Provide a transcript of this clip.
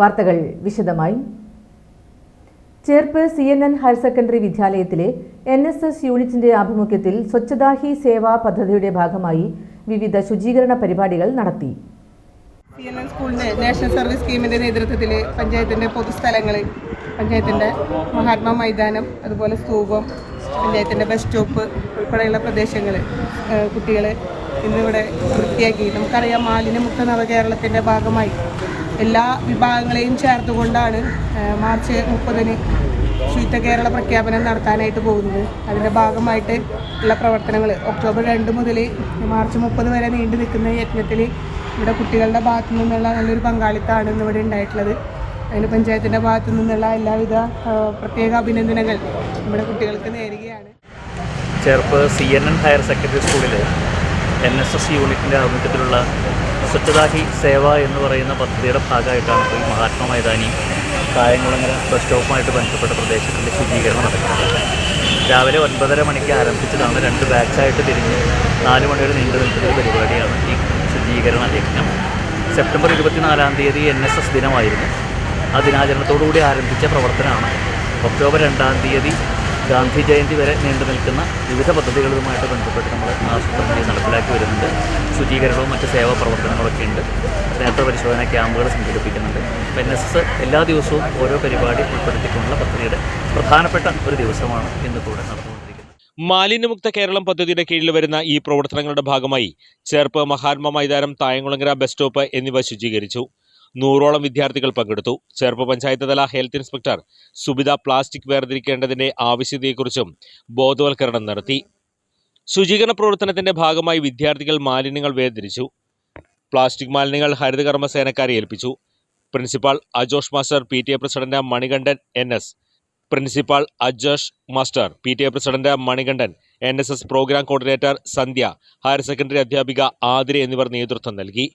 വാർത്തകൾ വിശദമായി. Cherpu C N N higher secondary വിദ്യാലയത്തിലെ എൻ എസ് എസ് യൂണിറ്റിന്റെ ആഭിമുഖ്യത്തിൽ സ്വച്ഛതാ ഹി സേവാ പദ്ധതിയുടെ ഭാഗമായി വിവിധ ശുചീകരണ പരിപാടികൾ നടത്തി. സി എൻ എൻ സ്കൂളിന്റെ നാഷണൽ സർവീസ് സ്കീമിന്റെ നേതൃത്വത്തിൽ പഞ്ചായത്തിന്റെ പൊതുസ്ഥലങ്ങൾ പഞ്ചായത്തിന്റെ മഹാത്മാ മൈതാനം അതുപോലെ സ്തൂപം പഞ്ചായത്തിന്റെ ബസ് സ്റ്റോപ്പ് ഉൾപ്പെടെയുള്ള പ്രദേശങ്ങൾ കുട്ടികളെ ഇന്നിവിടെ വൃത്തിയാക്കി. നമുക്കറിയാം മാലിന്യമുക്ത നവകേരളത്തിന്റെ ഭാഗമായി എല്ലാ വിഭാഗങ്ങളെയും ചേർത്തുകൊണ്ടാണ് മാർച്ച് മുപ്പതിന് ശുചിത്വ കേരള പ്രഖ്യാപനം നടത്താനായിട്ട് പോകുന്നത്. അതിന്റെ ഭാഗമായിട്ട് ഉള്ള പ്രവർത്തനങ്ങൾ ഒക്ടോബർ രണ്ട് മുതൽ മാർച്ച് മുപ്പത് വരെ നീണ്ടു നിൽക്കുന്ന യജ്ഞത്തിൽ ഇവിടെ കുട്ടികളുടെ ഭാഗത്തു നിന്നുള്ള നല്ലൊരു പങ്കാളിത്തമാണ് ഇന്ന് ഇവിടെ ഉണ്ടായിട്ടുള്ളത്. അതിന് പഞ്ചായത്തിന്റെ ഭാഗത്തു നിന്നുള്ള എല്ലാവിധ പ്രത്യേക അഭിനന്ദനങ്ങൾ നമ്മുടെ കുട്ടികൾക്ക് നേരുകയാണ്. Cherpu C N N higher secondary സ്കൂളിൽ എൻ എസ് എസ് യൂണിറ്റിന്റെ ആഭിമുഖ്യത്തിലുള്ള സ്വച്ഛതാ ഹി സേവ എന്ന് പറയുന്ന പദ്ധതിയുടെ ഭാഗമായിട്ടാണ് ഇപ്പോൾ ഈ മഹാത്മാ മൈതാനി കായംകുളങ്ങര ബസ് സ്റ്റോപ്പുമായിട്ട് ബന്ധപ്പെട്ട പ്രദേശത്തിന്റെ ശുചീകരണം നടക്കുന്നത്. രാവിലെ ഒൻപതര മണിക്ക് ആരംഭിച്ചതാണ് രണ്ട് ബാച്ചായിട്ട് തിരിഞ്ഞ് നാല് മണി വരെ നീണ്ടു നിൽക്കുന്ന ഒരു പരിപാടിയാണ് ഈ ശുചീകരണ യജ്ഞം. സെപ്റ്റംബർ ഇരുപത്തിനാലാം തീയതി എൻ എസ് എസ് ദിനമായിരുന്നു. ആ ദിനാചരണത്തോടുകൂടി ആരംഭിച്ച പ്രവർത്തനമാണ്. ഒക്ടോബർ രണ്ടാം തീയതി ഗാന്ധി ജയന്തി വരെ നീണ്ടു നിൽക്കുന്ന വിവിധ പദ്ധതികളുമായിട്ട് ബന്ധപ്പെട്ട് നമ്മൾ ആസൂത്രണം നടപ്പിലാക്കി വരുന്നുണ്ട്. ശുചീകരണവും മറ്റ് സേവാ പ്രവർത്തനങ്ങളൊക്കെ ഉണ്ട്. നേത്ര പരിശോധന ക്യാമ്പുകൾ സംഘടിപ്പിക്കുന്നുണ്ട്. എൻ എസ് എസ് എല്ലാ ദിവസവും ഓരോ പരിപാടി ഉൾപ്പെടുത്തിക്കൊണ്ടുള്ള പദ്ധതിയുടെ പ്രധാനപ്പെട്ട ഒരു ദിവസമാണ് ഇന്ന് കൂടെ മാലിന്യമുക്ത കേരളം പദ്ധതിയുടെ കീഴിൽ വരുന്ന ഈ പ്രവർത്തനങ്ങളുടെ ഭാഗമായി ചേർപ്പ് മഹാത്മാ മൈതാനം തായങ്കുളങ്ങര ബസ് സ്റ്റോപ്പ് എന്നിവ ശുചീകരിച്ചു. നൂറോളം വിദ്യാർത്ഥികൾ പങ്കെടുത്തു. ചേർപ്പ് പഞ്ചായത്ത് തല ഹെൽത്ത് ഇൻസ്പെക്ടർ സുബിത പ്ലാസ്റ്റിക് വേർതിരിക്കേണ്ടതിന്റെ ആവശ്യതയെക്കുറിച്ചും ബോധവൽക്കരണം നടത്തി. ശുചീകരണ പ്രവർത്തനത്തിന്റെ ഭാഗമായി വിദ്യാർത്ഥികൾ മാലിന്യങ്ങൾ വേർതിരിച്ചു. പ്ലാസ്റ്റിക് മാലിന്യങ്ങൾ ഹരിതകർമ്മ സേനക്കാരെ ഏൽപ്പിച്ചു. Principal Ajosh master P T A president Manikandan N S. Principal Ajosh master P T A president Manikandan N S S programme coordinator Sandhya higher secondary അധ്യാപിക ആതിര എന്നിവർ നേതൃത്വം നൽകി.